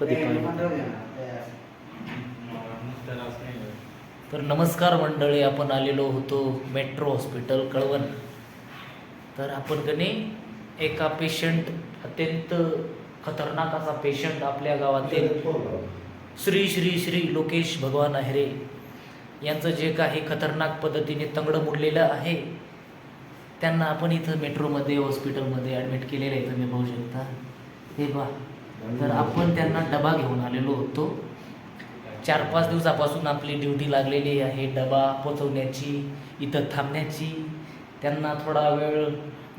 कधी पाहिलं? तर नमस्कार मंडळी आपण आलेलो होतो मेट्रो हॉस्पिटल कळवण. तर आपण कधी एका पेशंट अत्यंत खतरनाक असा पेशंट आपल्या गावातील श्री श्री श्री लोकेश भगवान आहेरे यांचं जे काही खतरनाक पद्धतीने तंगडं मुडलेलं आहे त्यांना आपण इथं मेट्रोमध्ये हॉस्पिटलमध्ये ॲडमिट केलेलं आहे तुम्ही पाहू शकता. हे बा तर आपण त्यांना डबा घेऊन आलेलो होतो चार पाच दिवसापासून आपली ड्युटी लागलेली आहे डबा पोचवण्याची इथं थांबण्याची त्यांना थोडा वेळ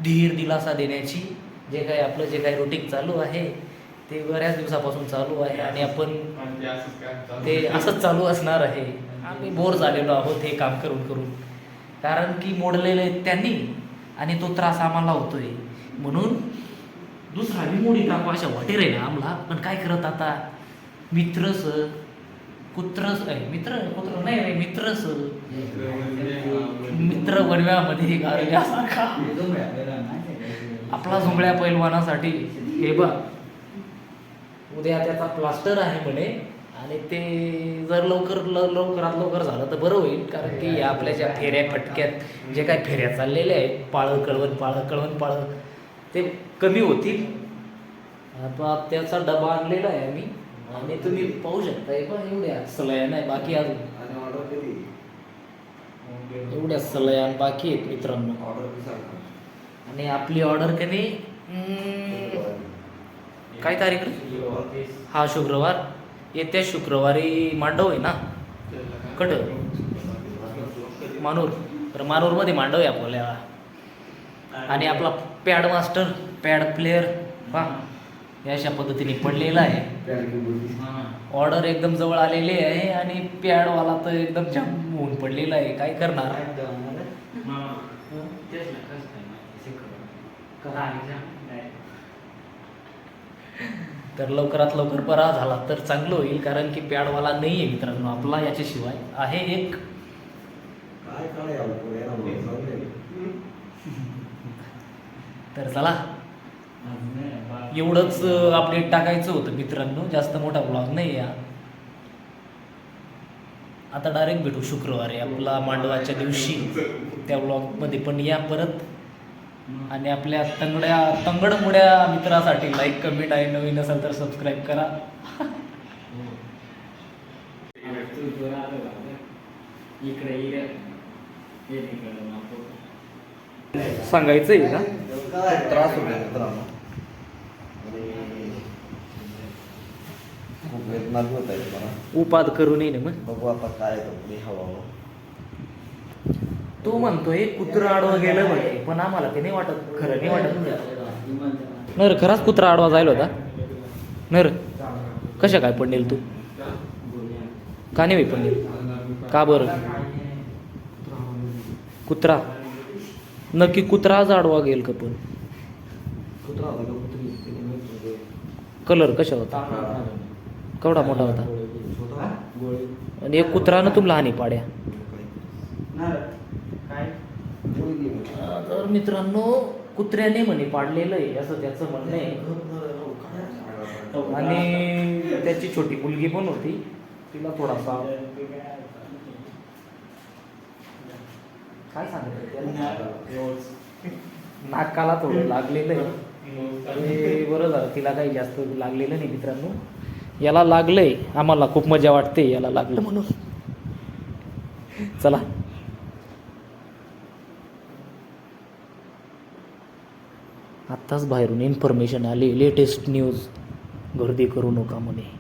धीर दिलासा देण्याची जे काही आपलं जे काही रुटीन चालू आहे ते बऱ्याच दिवसापासून चालू आहे आणि आपण ते असंच चालू असणार आहे. आम्ही बोर झालेलो आहोत हे काम करून करून. कारण की मोडलेले त्यांनी आणि तो त्रास आम्हाला होतोय. म्हणून दुसरा विमोडी मोडी टाकू अशा वाटेर आहे ना आम्हाला. पण काय करत आता? मित्रस कुत्रस आहे मित्र कुत्र नाही रे मित्रस मित्र वडव्यामध्ये गारव्यासारखा. आपला झुंबळ्या पैलवानासाठी हे बघ. उद्या त्याचा प्लास्टर आहे म्हणे. आणि ते जर लवकर ल लवकरात लवकर झालं तर बरं होईल कारण की या आपल्या ज्या फेऱ्या फटक्यात जे काही फेऱ्या चाललेल्या आहेत पाळं कळवण पाळं कळवण पाळं ते कमी होतील. आता त्याचा डबा आणलेला आहे आम्ही. आणि तुम्ही पाहू शकता हे पण एवढ्या सलया नाही बाकी अजून. एवढ्या सलया बाकी आहेत मित्रांनो. आणि आपली ऑर्डर कधी काय तारीख रे? हा शुक्रवार. येत्या शुक्रवारी मांडव आहे ना? कट मानूर. तर मानूरमध्ये मांडव आहे आपल्याला. आणि आपला पॅड मास्टर पॅड प्लेअर हे अशा पद्धतीने पडलेला आहे. ऑर्डर एकदम जवळ आलेली आहे आणि पॅडवाला तर एकदम जाम होऊन पडलेला आहे. काय करणार? तर लवकरात लवकर बरा झाला तर चांगलं होईल कारण की पॅडवाला नाही आहे मित्रांनो आपला याच्याशिवाय आहे एक. तर चला. एवढंच अपडेट टाकायचं होतं मित्रांनो. जास्त मोठा ब्लॉग नाही या आता डायरेक्ट भेटू शुक्रवारी आपला मांडवाच्या दिवशी. त्या ब्लॉगमध्ये पण या परत. आणि आपल्या तंगड्या तंगडमुड्या मित्रासाठी लाईक कमेंट आहे नवीन असेल तर सबस्क्राईब करा. हो. सांगायचं आहे का? त्रास होतो उपाद करू नये ना मग. बघू आता काय हवा तो म्हणतोय कुत्रा आडवा गेलं म्हणे पण आम्हाला ते नाही वाटत खरं नाही वाटत नर खराच कुत्रा आडवा जायला होता. नर कशा काय पडलेल तू? का नाही बाई पडलेल? का बरं? कुत्रा. नक्की कुत्राच आडवा गेल का पण? कुत्रा होता का? कुत्री कलर कशा होता? केवढा मोठा होता? आणि एक कुत्रानं तुम लहानी पाड्या. तर मित्रांनो कुत्र्याने म्हणे पाडलेलं आहे असं त्याचं म्हणणं आहे. आणि त्याची छोटी मुलगी पण होती. तिला थोडासा काय सांगत नाकाला थोडं लागलेलं आहे. बरं झालं तिला काही जास्त लागलेलं नाही मित्रांनो. याला लागलंय आम्हाला खूप मजा वाटते याला लागलं म्हणून. चला. आत्ताच बाहेरून इन्फॉर्मेशन आली लेटेस्ट न्यूज गर्दी करू नका म्हणे.